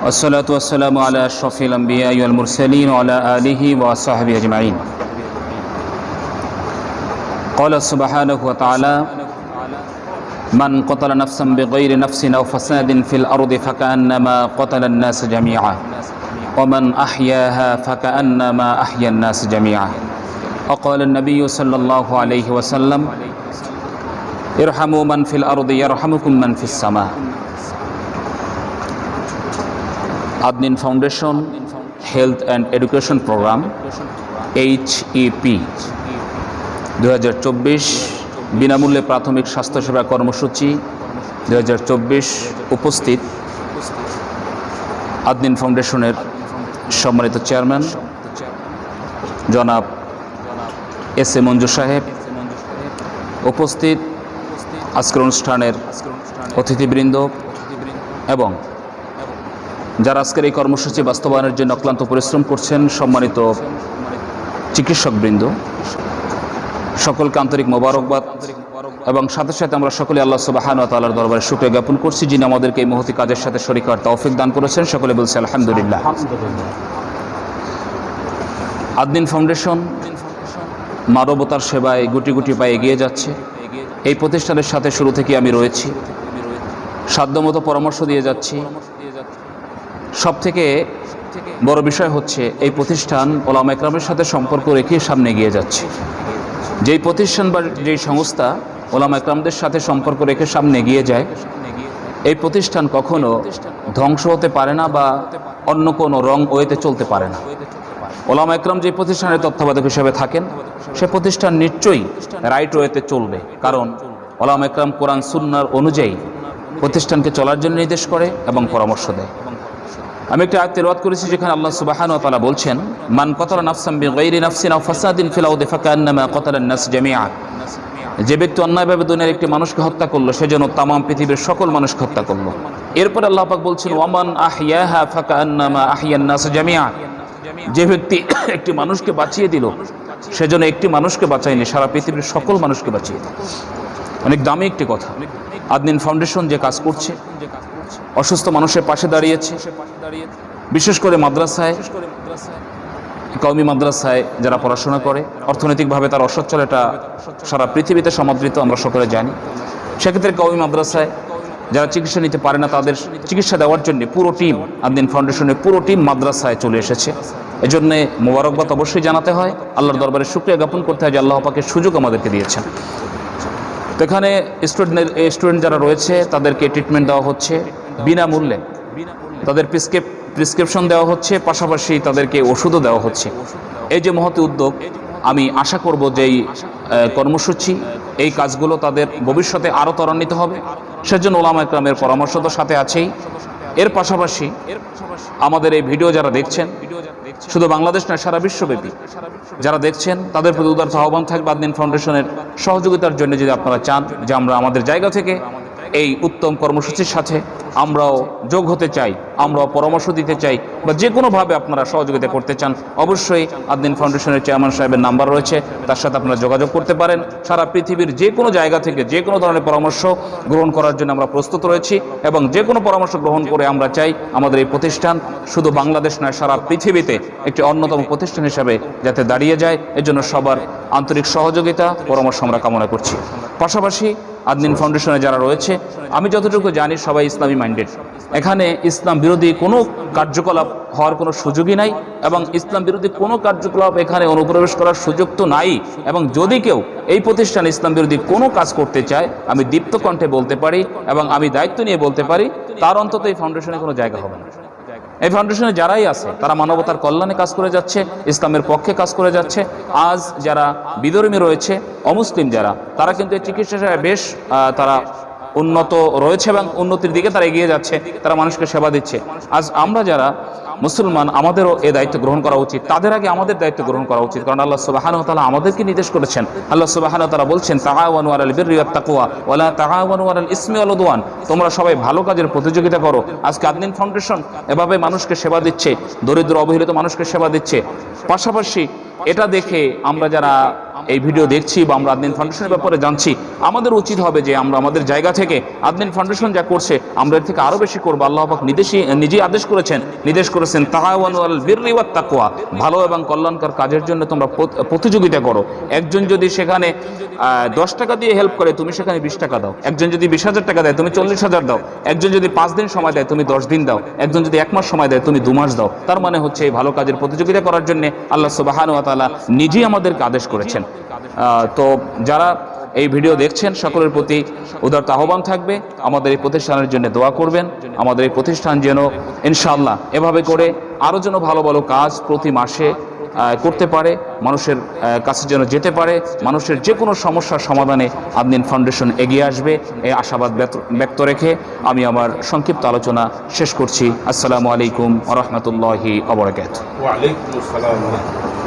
والصلاة والسلام على أشرف الأنبياء والمرسلين وعلى آله وصحبه أجمعين. قال سبحانه وتعالى من قتل نفسا بغير نفس أو فساد في الأرض فكأنما قتل الناس جميعا ومن أحياها فكأنما أحيا الناس جميعا. وقال النبي صلى الله عليه وسلم ارحموا من في الأرض يرحمكم من في السماء. Adnin foundation health and education programme H E P দু হাজার চব্বিশ বিনামূল্যে প্রাথমিক স্বাস্থ্যসেবা কর্মসূচি দু হাজার চব্বিশ উপস্থিত আদনিন ফাউন্ডেশনের সম্মানিত চেয়ারম্যান, জনাব এস এ মঞ্জু সাহেব উপস্থিত আজকের অনুষ্ঠানের অতিথিবৃন্দ এবং যারা আজকের এই কর্মসূচি বাস্তবায়নের জন্য অক্লান্ত পরিশ্রম করছেন, সম্মানিত চিকিৎসকবৃন্দ, সকলকে আন্তরিক মোবারকবাদ এবং সাথে সাথে আমরা সকলে আল্লাহ সুবাহান তাল্লার দরবারে শুক্রিয়া জ্ঞাপন করছি। যিনি আমাদেরকে এই মহতি কাজের সাথে শরিক হওয়ার তৌফিক দান করেছেন, সকলে বলছে আলহামদুলিল্লাহ। আদদিন ফাউন্ডেশন মানবতার সেবায় গুটি গুটি পায়ে এগিয়ে যাচ্ছে। এই প্রতিষ্ঠানের সাথে শুরু থেকে আমি রয়েছি। সাধ্যমতো পরামর্শ দিয়ে যাচ্ছি। সব থেকে বড় বিষয় হচ্ছে এই প্রতিষ্ঠান ওলাম একরামের সাথে সম্পর্ক রেখে সামনে এগিয়ে যাচ্ছে। যেই প্রতিষ্ঠান বা যেই সংস্থা ওলাম একরামদের সাথে সম্পর্ক রেখে সামনে এগিয়ে যায়, এই প্রতিষ্ঠান কখনো ধ্বংস হতে পারে না বা অন্য কোনো রং ওয়েতে চলতে পারে না। ওলাম একরাম যে প্রতিষ্ঠানের তত্ত্বাবধায়ক হিসেবে থাকেন, সে প্রতিষ্ঠান নিশ্চয়ই রাইট ওয়েতে চলবে। কারণ ওলাম একরাম কোরআন, সুন্নার অনুযায়ী প্রতিষ্ঠানকে চলার জন্য নির্দেশ করে এবং পরামর্শ দেয়। আমি একটা আয়াত তেলাওয়াত করেছি যেখানে আল্লাহ সুবহানাহু ওয়া তাআলা বলছেন, মান কতালা নাফসান বিগাইরি নাফসিন ফাসাদিন ফিল আরদি ফাকান্নামা কতালান নাস জামিআ। যে ব্যক্তি অন্যায়ভাবে দুনিয়ার একটি মানুষকে হত্যা করল সেজন্য তামাম পৃথিবীর সকল মানুষকে হত্যা করল। এরপর আল্লাহ পাক বলছেন, ওয়ামান আহইয়াহা ফাকান্নামা আহইয়ান নাস জামিআ। যে ব্যক্তি একটি মানুষকে বাঁচিয়ে দিল সেজন্য একটি মানুষকে বাঁচায়নি, সারা পৃথিবীর সকল মানুষকে বাঁচিয়ে দিল। অনেক দামি একটি কথা। আদনিন ফাউন্ডেশন যে কাজ করছে, অসুস্থ মানুষের পাশে দাঁড়িয়েছে বিশেষ করে মাদ্রাসায় কওমি মাদ্রাসায় যারা পড়াশোনা করে অর্থনৈতিকভাবে তার অসচ্ছল এটা সারা পৃথিবীতে সমাদৃত আমরা সকলে জানি। সেক্ষেত্রে কওমি মাদ্রাসায় যারা চিকিৎসা নিতে পারে না তাদের চিকিৎসা দেওয়ার জন্য পুরো টিম আদিন ফাউন্ডেশনের পুরো টিম মাদ্রাসায় চলে এসেছে। এজন্যে মোবারকবাদ অবশ্যই জানাতে হয়। আল্লাহর দরবারে শুক্রিয়া জ্ঞাপন করতে হয় যে আল্লাহ পাকে সুযোগ আমাদেরকে দিয়েছেন। তো এখানে স্টুডেন্ট স্টুডেন্ট যারা রয়েছে তাদেরকে ট্রিটমেন্ট দেওয়া হচ্ছে বিনামূল্যে। তাদের প্রিসক্রিপ প্রিসক্রিপশন দেওয়া হচ্ছে, পাশাপাশি তাদেরকে ওষুধও দেওয়া হচ্ছে। এই যে মহতি উদ্যোগ, আমি আশা করব যে এই কর্মসূচি, এই কাজগুলো তাদের ভবিষ্যতে আরও ত্বরান্বিত হবে। সেজন্য ওলামা একরামের পরামর্শ তো সাথে আছেই। এর পাশাপাশি আমাদের এই ভিডিও যারা দেখছেন, শুধু বাংলাদেশ নয়, সারা বিশ্বব্যাপী যারা দেখছেন, তাদের প্রতি উদার্থ আহ্বান থাকবে আদনিন ফাউন্ডেশনের সহযোগিতার জন্য যদি আপনারা চান যে আমরা আমাদের জায়গা থেকে এই উত্তম কর্মসূচির সাথে আমরাও যোগ হতে চাই, আমরাও পরামর্শ দিতে চাই বা যে কোনোভাবে আপনারা সহযোগিতা করতে চান, অবশ্যই আদদিন ফাউন্ডেশনের চেয়ারম্যান সাহেবের নাম্বার রয়েছে, তার সাথে আপনারা যোগাযোগ করতে পারেন। সারা পৃথিবীর যে কোনো জায়গা থেকে, যে কোনো ধরনের পরামর্শ গ্রহণ করার জন্য আমরা প্রস্তুত রয়েছি এবং যে কোনো পরামর্শ গ্রহণ করে আমরা চাই আমাদের এই প্রতিষ্ঠান শুধু বাংলাদেশ নয়, সারা পৃথিবীতে একটি অন্যতম প্রতিষ্ঠান হিসাবে যাতে দাঁড়িয়ে যায়। এজন্য সবার আন্তরিক সহযোগিতা, পরামর্শ আমরা কামনা করছি। পাশাপাশি আদমিন ফাউন্ডেশনে যারা রয়েছে, আমি যতটুকু জানি সবাই ইসলামী মাইন্ডেড। এখানে ইসলাম বিরোধী কোনো কার্যকলাপ হওয়ার কোনো সুযোগই নাই এবং ইসলাম বিরোধী কোনো কার্যকলাপ এখানে অনুপ্রবেশ করার সুযোগ তো নাই এবং যদি কেউ এই প্রতিষ্ঠান ইসলাম বিরোধী কোনো কাজ করতে চায়, আমি দীপ্ত কণ্ঠে বলতে পারি এবং আমি দায়িত্ব নিয়ে বলতে পারি, তার অন্তত এই ফাউন্ডেশনে কোনো জায়গা হবে না। এই ফাউন্ডেশনে যারাই আছে, তারা মানবতার কল্যাণে কাজ করে যাচ্ছে, ইসলামের পক্ষে কাজ করে যাচ্ছে। আজ যারা বিধর্মী রয়েছে, অমুসলিম যারা, তারা কিন্তু এই চিকিৎসা বেশ তারা উন্নত রয়েছে এবং উন্নতির দিকে তারা এগিয়ে যাচ্ছে, তারা মানুষকে সেবা দিচ্ছে। আজ আমরা যারা মুসলমান, আমাদেরও এই দায়িত্ব গ্রহণ করা উচিত। তাদের আগে আমাদের দায়িত্ব গ্রহণ করা উচিত। কারণ আল্লাহ সুবাহান তালা আমাদেরকে নির্দেশ করেছেন। আল্লাহ সুবাহান তালা বলছেন তাহাওয়ান ওয়ারাল বিরিয়াত তাকুয়া ওয়ালা তাহাওয়ান ওয়ারাল ইসমি আল উদওয়ান। তোমরা সবাই ভালো কাজের প্রতিযোগিতা করো। আজকে আদমিন ফাউন্ডেশন এভাবে মানুষকে সেবা দিচ্ছে, দরিদ্র অবহেলিত মানুষকে সেবা দিচ্ছে। পাশাপাশি এটা দেখে আমরা যারা এই ভিডিও দেখছি বা আমরা আদমিন ফাউন্ডেশনের ব্যাপারে জানছি, আমাদের উচিত হবে যে আমরা আমাদের জায়গা থেকে আদমিন ফাউন্ডেশন যা করছে, আমরা এর থেকে আরও বেশি করব। আল্লাহ পাক নির্দেশই নিজেই আদেশ করেছেন নির্দেশ করেছেন তাহাওয়ান আল বিররি ভালো এবং কল্যাণকর কাজের জন্য তোমরা প্রতিযোগিতা করো। একজন যদি সেখানে দশ টাকা দিয়ে হেল্প করে, তুমি সেখানে বিশ টাকা দাও। একজন যদি বিশ হাজার টাকা দেয়, তুমি চল্লিশ হাজার দাও। একজন যদি পাঁচ দিন সময় দেয়, তুমি দশ দিন দাও। একজন যদি এক মাস সময় দেয়, তুমি দু মাস দাও। তার মানে হচ্ছে এই ভালো কাজের প্রতিযোগিতা করার জন্য আল্লাহ সুবাহান তাআলা নিজেই আমাদেরকে আদেশ করেছেন। তো যারা এই ভিডিও দেখছেন সকলের প্রতি উদারত আহ্বান থাকবে। আমাদের এই প্রতিষ্ঠানের জন্য দোয়া করবেন। আমাদের এই প্রতিষ্ঠান যেন ইনশাল্লাহ এভাবে করে আরও যেন ভালো ভালো কাজ প্রতি মাসে করতে পারে মানুষের কাছে যেন যেতে পারে মানুষের যে কোনো সমস্যার সমাধানে আদমিন ফাউন্ডেশন এগিয়ে আসবে। এই আশাবাদ ব্যক্ত- ব্যক্ত রেখে আমি আমার সংক্ষিপ্ত আলোচনা শেষ করছি। আসসালামু আলাইকুম রহমতুল্লাহি অবরাকাত ওয়ালাইকুম আসসালাম